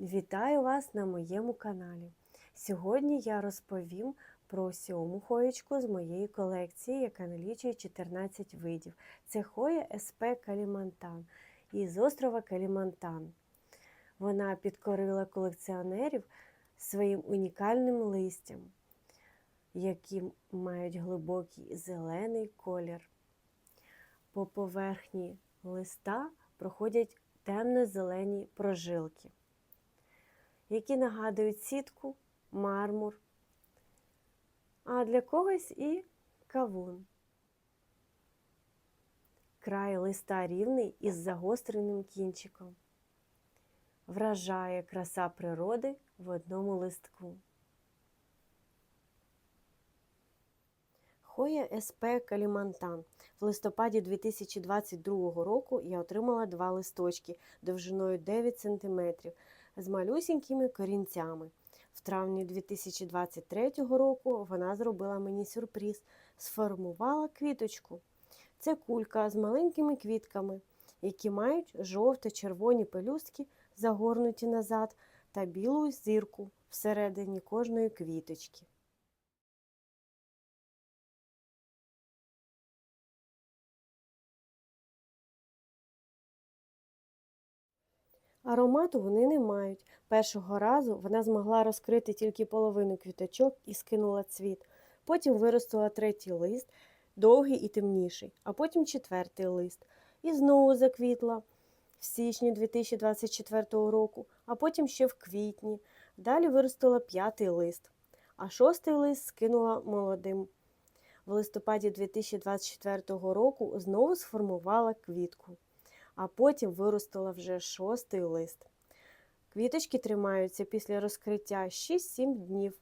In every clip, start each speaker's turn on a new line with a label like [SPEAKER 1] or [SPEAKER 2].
[SPEAKER 1] Вітаю вас на моєму каналі. Сьогодні я розповім про сьому хоєчку з моєї колекції, яка налічує 14 видів. Це хоя СП Калімантан із острова Калімантан. Вона підкорила колекціонерів своїм унікальним листям, які мають глибокий зелений колір. По поверхні листа проходять темно-зелені прожилки, які нагадують сітку, мармур, а для когось і кавун. Край листа рівний із загостреним кінчиком. Вражає краса природи в одному листку. Хоя СП Калімантан. В листопаді 2022 року я отримала два листочки довжиною 9 см з малюсінькими корінцями. В травні 2023 року вона зробила мені сюрприз, сформувала квіточку. Це кулька з маленькими квітками, які мають жовто-червоні пелюстки, загорнуті назад, та білу зірку всередині кожної квіточки. Аромату вони не мають. Першого разу вона змогла розкрити тільки половину квіточок і скинула цвіт. Потім виростила третій лист, довгий і темніший, а потім четвертий лист. І знову заквітла в січні 2024 року, а потім ще в квітні. Далі виростила п'ятий лист, а шостий лист скинула молодим. В листопаді 2024 року знову сформувала квітку а потім виростила вже шостий лист. Квіточки тримаються після розкриття 6-7 днів.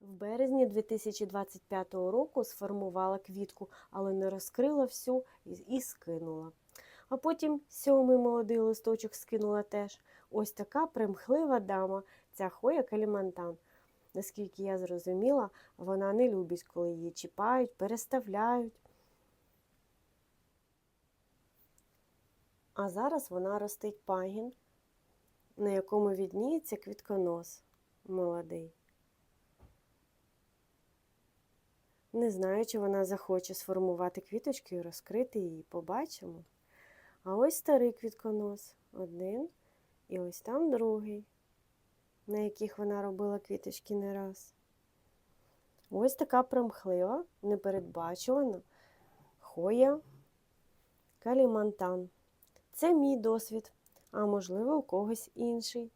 [SPEAKER 1] В березні 2025 року сформувала квітку, але не розкрила всю і скинула. А потім сьомий молодий листочок скинула теж. Ось така примхлива дама, ця хоя калімантан. Наскільки я зрозуміла, вона не любить, коли її чіпають, переставляють. А зараз вона ростить пагін, на якому відніється квітконос молодий. Не знаю, чи вона захоче сформувати квіточки і розкрити її, побачимо. А ось старий квітконос один, і ось там другий на яких вона робила квіточки не раз. Ось така примхлива, непередбачувана хоя калімантан. Це мій досвід, а можливо, у когось інший.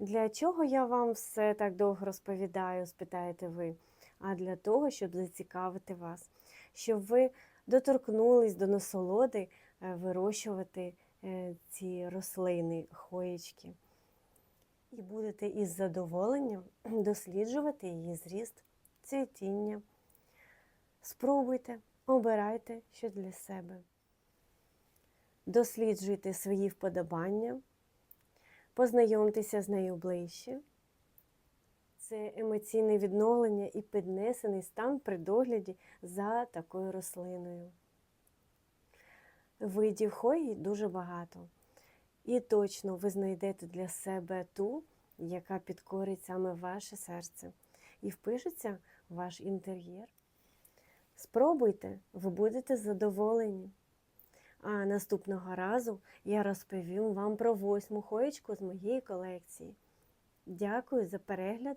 [SPEAKER 1] Для чого я вам все так довго розповідаю, спитаєте ви? А для того, щоб зацікавити вас щоб ви доторкнулись до насолоди е, вирощувати е, ці рослини, хоєчки. І будете із задоволенням досліджувати її зріст, цвітіння. Спробуйте, обирайте що для себе. Досліджуйте свої вподобання, познайомтеся з нею ближче. Це емоційне відновлення і піднесений стан при догляді за такою рослиною. Видів хої дуже багато. І точно ви знайдете для себе ту, яка підкорить саме ваше серце, і впишеться в ваш інтер'єр. Спробуйте, ви будете задоволені. А наступного разу я розповім вам про восьму хоєчку з моєї колекції. Дякую за перегляд.